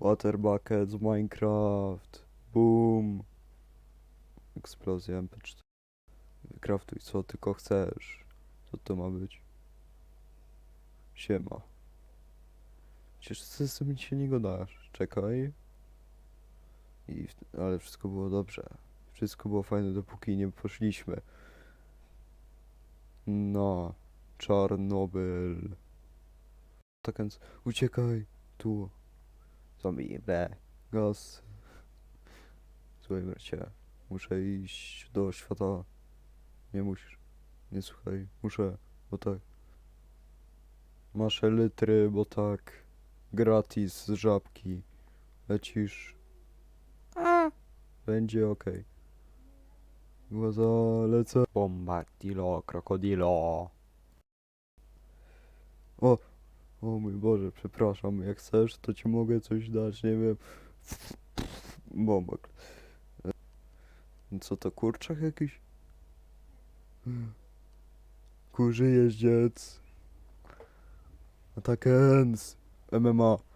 Water bucket z Minecraft. Boom. Eksplozja MP4. Wykraftuj co tylko chcesz. Co to ma być? Siema. Przecież z tym się nie gadasz. Czekaj. I, ale wszystko było dobrze. Wszystko było fajne, dopóki nie poszliśmy. No. Czarnobyl. Tak więc uciekaj. Tu. B. Gaz. Słuchaj bracie. Muszę iść do świata. Nie musisz. Nie słuchaj. Muszę, bo tak. Masz litry, bo tak. Gratis z żabki. Lecisz. A. Będzie okej. Głaza, lecę. Bombardilo, krokodilo. O, o mój Boże, przepraszam. Jak chcesz, to ci mogę coś dać, nie wiem. Bombak. E, Co to, kurczak jakiś? Kurzy jeździec. Atakens. MMA.